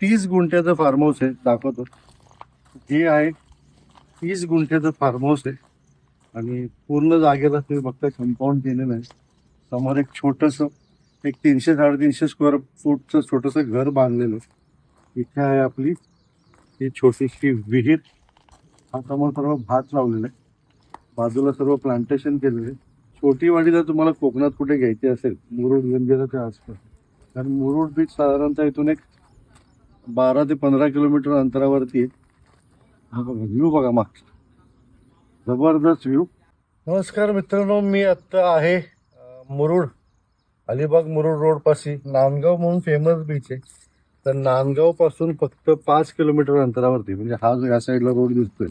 तीस गुंठ्याचं form house आहे दाखवतो. हे आहे तीस गुंठ्याचं फार्म हाऊस आहे. आणि पूर्ण जागेला तुम्ही बघता कंपाऊंड केलेलं आहे. समोर एक छोटस एक तीनशे साडेतीनशे स्क्वेअर फूटचं छोटस घर बांधलेलं आहे. इथे आहे आपली ही छोटीशी विहीर. हा समोर सर्व भात लावलेला आहे. बाजूला सर्व प्लांटेशन केलेलं आहे. छोटी वाडी जर तुम्हाला कोकणात कुठे घ्यायची असेल मुरुड गंगेच्या आसपास. कारण मुरुड बीच साधारणतः इथून एक बारा ते पंधरा किलोमीटर अंतरावरती आहे. हा बघा व्ह्यू बघा मागचा. जबरदस्त व्ह्यू नमस्कार मित्रांनो मी आत्ता आहे मुरुड अलिबाग मुरुड रोडपाशी नांदगाव म्हणून फेमस बीच आहे. तर नांदगावपासून फक्त पाच किलोमीटर अंतरावरती म्हणजे हा जो या साईडला रोड दिसतोय.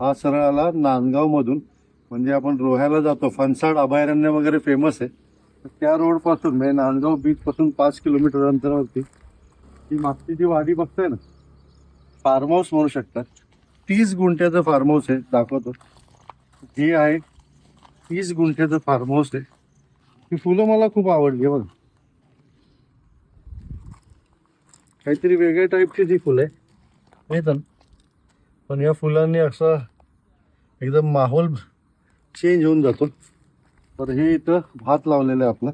हा सरळ आला नांदगावमधून म्हणजे आपण रोह्याला जातो. फनसाड अभयारण्य वगैरे फेमस आहे. तर त्या रोडपासून म्हणजे नांदगाव बीचपासून पाच किलोमीटर अंतरावरती ही मागची जी वाडी बघताय ना फार्म हाऊस म्हणू शकतात. तीस गुंठ्याचं फार्म हाऊस आहे दाखवतो. हे आहे तीस गुंठ्याचं फार्म हाऊस आहे. ही फुलं मला खूप आवडली बघ. काहीतरी वेगळ्या टाईपची जी फुलं आहे माहीत ना? पण या फुलांनी असा एकदम माहोल चेंज होऊन जातो. तर हे इथं भात लावलेलं आहे आपलं.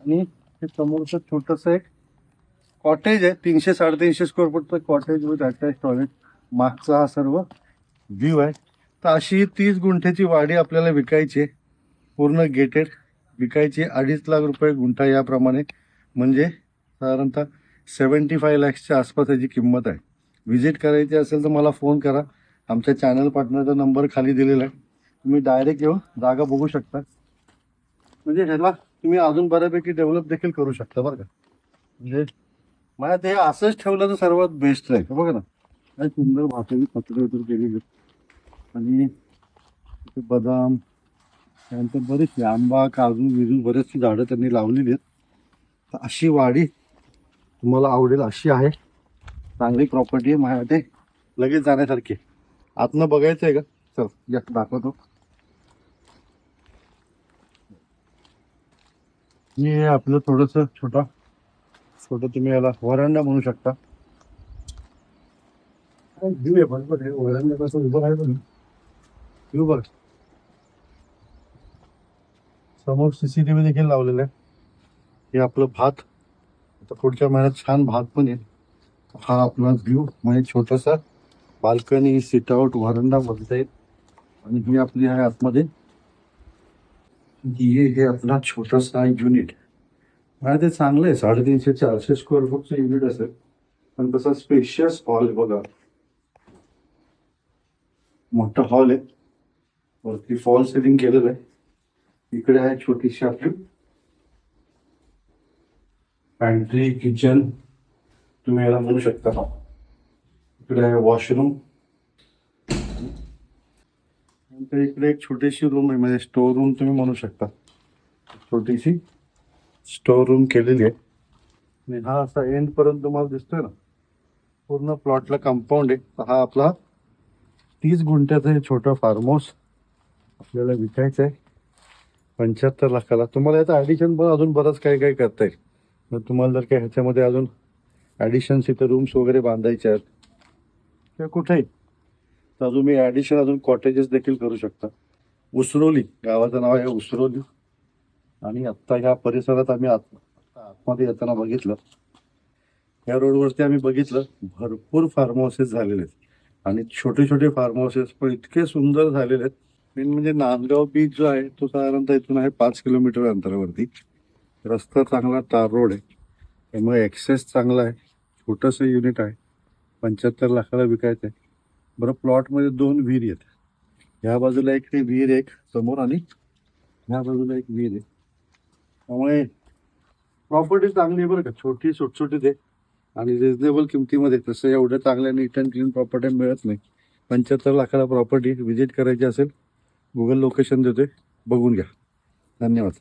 आणि हे समोरचं छोटंसं एक कॉटेज आहे. तीनशे साडेतीनशे स्क्वेअर फूटचं कॉटेज विथ अटॅच टॉयलेट मागचा हा सर्व व्ह्यू आहे. तर अशी तीस गुंठ्याची वाडी आपल्याला विकायची आहे. पूर्ण गेटेड विकायची अडीच लाख रुपये गुंठा याप्रमाणे. म्हणजे साधारणतः सेवन्टी फाय लॅक्सच्या आसपास याची किंमत आहे. व्हिजिट करायची असेल तर मला फोन करा. आमच्या चॅनल पार्टनरचा नंबर खाली दिलेला आहे. तुम्ही डायरेक्ट येऊन जागा बघू शकता. म्हणजे ह्याला तुम्ही अजून बऱ्यापैकी डेव्हलप देखील करू शकता बरं का. म्हणजे मला ते असंच ठेवलं तर सर्वात बेस्ट आहे. बघा ना. काय सुंदर भाताची पत्रे वगैरे केलेली आणि तिथे बदाम त्यानंतर बरेचसे आंबा काजू बिजू बरेचशी झाडं त्यांनी लावलेली आहेत. तर अशी वाडी तुम्हाला आवडेल अशी आहे. चांगली प्रॉपर्टी आहे माझ्या ते लगेच जाण्यासारखी आहे. आतनं बघायचं आहे का? चल या दाखवतो. हे आपलं थोडस छोटा छोटं तुम्ही याला वरांडा म्हणू शकता. व्ह्यू आहे बरोबर आहे वरांड्यापासून उभं आहे पण बघ समोर सीसीटीव्ही देखील लावलेला आहे. हे आपलं भात. आता पुढच्या महिन्यात छान भात पण येईल. हा आपला व्ह्यू म्हणजे छोटासा बाल्कनी सिट आउट वरांडा बोलता येईल. आणि ही आपली आहे आतमध्ये. हे हे आपला छोटासा युनिट मला ते चांगलं आहे. साडेतीनशे चारशे स्क्वेअर फूटचं युनिट असेल. पण तसा स्पेशियस हॉल आहे बघा. मोठा हॉल आहे. वरती फॉल सिलिंग केलेलं आहे. इकडे आहे छोटीशी आपली पॅन्ट्री किचन तुम्ही याला म्हणू शकता. इकडे आहे वॉशरूम नंतर इकडे एक छोटीशी रूम आहे म्हणजे स्टोर रूम तुम्ही म्हणू शकता. छोटीशी स्टोर रूम केलेली आहे. आणि हा असा एंड पर्यंत तुम्हाला दिसतोय ना. पूर्ण प्लॉटला कंपाऊंड आहे. तर हा आपला तीस गुंठ्याचा हे छोटा फार्म हाऊस आपल्याला विकायचं आहे. पंच्याहत्तर लाखाला. तुम्हाला याचं ॲडिशन पण अजून बरंच काही काही करता येईल. तर तुम्हाला जर काही ह्याच्यामध्ये अजून ॲडिशन्स इथं रूम्स वगैरे बांधायचे आहेत. किंवा कुठेही तर अजून मी ॲडिशन अजून कॉटेजेस देखील करू शकता. उसरोली गावाचं नाव आहे उसरोली. आणि आत्ता ह्या परिसरात आम्ही आत आतमध्ये येताना बघितलं. या रोडवरती आम्ही बघितलं भरपूर फार्म हाऊसेस झालेले आहेत. आणि छोटे छोटे फार्म हाऊसेस पण इतके सुंदर झालेले आहेत. मेन म्हणजे नांदगाव बीच जो आहे तो साधारणतः इथून आहे पाच किलोमीटर अंतरावरती. रस्ता चांगला तार रोड आहे. त्यामुळे ॲक्सेस चांगला आहे. छोटंसं युनिट आहे. पंच्याहत्तर लाखाला विकायचं आहे बरं प्लॉटमध्ये दोन विहीर आहेत. ह्या बाजूला एक ते विहीर एक समोर आणि ह्या बाजूला एक विहीर आहे त्यामुळे प्रॉपर्टी चांगली आहे बरं का. छोटी सुटसुटीत आहे. आणि रिजनेबल किमतीमध्ये तसं एवढं चांगल्या नीट अँड क्लीन प्रॉपर्टी मिळत नाही. पंच्याहत्तर लाखाला प्रॉपर्टी व्हिजिट करायची असेल गुगल लोकेशन देतोय. बघून घ्या. धन्यवाद.